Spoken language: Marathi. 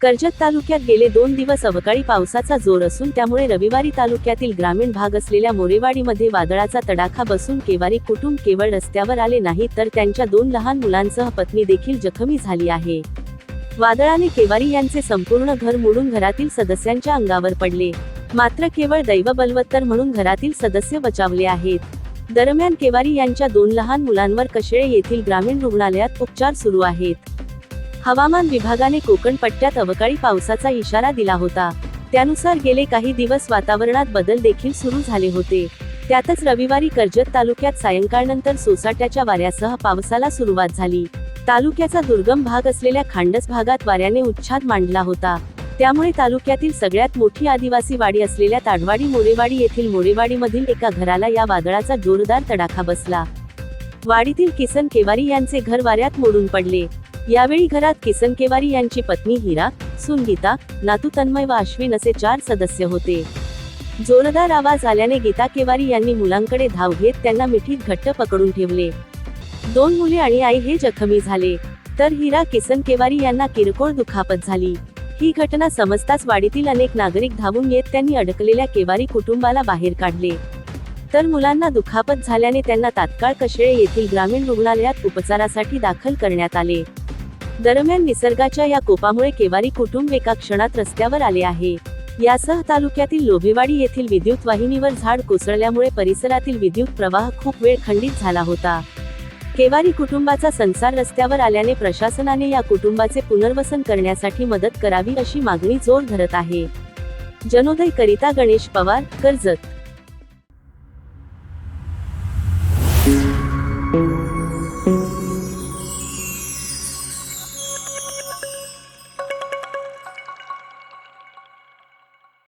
कर्जत तालुक्यात गेले दोन दिवस अवकाळी पावसाचा जोर असून त्यामुळे रविवारी तालुक्यातील ग्रामीण भाग असलेल्या मोरेवाडीमध्ये वादळाचा तडाखा बसून केवारी कुटुंब केवळ रस्त्यावर आले नाही तर त्यांच्या दोन लहान मुलांसह पत्नी देखील जखमी झाली आहे. वादळाने केवारी यांचे संपूर्ण घर मोडून घरातील सदस्यांच्या अंगावर पडले. मात्र केवळ दैव बलवत्तर म्हणून घरातील सदस्य बचावले आहेत. दरम्यान केवारी यांच्या दोन लहान मुलांवर कशेळे येथील ग्रामीण रुग्णालयात उपचार सुरू आहेत. हवामान विभागाने कोकण पट्ट्यात अवकाळी पावसाचा इशारा दिला होता. त्यानुसार गेले काही दिवस वातावरणात बदल देखील सुरू झाले होते. त्यातच रविवारी कर्जत तालुक्यात सायंकाळनंतर सोसाट्याच्या वाऱ्यासह पावसाला सुरुवात झाली. तालुक्याचा दुर्गम भाग असलेल्या खांडस भागात वाऱ्याने उच्छाद मांडला होता. त्यामुळे तालुक्यातील सगळ्यात मोठी आदिवासी वाडी असलेल्या ताडवाडी मोरेवाडी येथील मोरेवाडीमधील एका घराला या वादळाचा जोरदार तडाखा बसला. वाडीतील किसन केवारी यांचे घर वाऱ्यात मोडून पडले. यावेळी घरात किसन केवारी यांची पत्नी हिरा सुनगीता नातू तन्मय व अश्विन असे चार सदस्य होते. जोरदार आवाज आल्याने गीता केवारी यांनी मुलांकडे धाव घेत त्यांना मिठीत घट्ट पकडून ठेवले. दोन मुले आणि आई हे जखमी झाले. तर हिरा किसन केवारी यांना किरकोळ दुखापत झाली. ही घटना समजताच वाडीतील अनेक नागरिक धावून येत त्यांनी अडकलेल्या केवारी कुटुंबाला बाहेर काढले. तर मुलांना दुखापत झाल्याने त्यांना तात्काळ कशेळे येथील ग्रामीण रुग्णालयात उपचारासाठी दाखल करण्यात आले. दरम्यान निसर्गाच्या या कोपामुळे केवारी कुटुंब एका क्षणात रस्त्यावर आले आहे. यासह तालुक्यातील लोभेवाडी येथील विद्युत वाहिनीवर झाड कोसळल्यामुळे परिसरातील विद्युत प्रवाह खूप वेळ खंडित झाला होता. केवारी कुटुंबाचा संसार रस्त्यावर आल्याने प्रशासनाने या कुटुंबाचे पुनर्वसन करण्यासाठी मदत करावी अशी मागणी जोर धरत आहे. जनोदय करिता गणेश पवार कर्जत.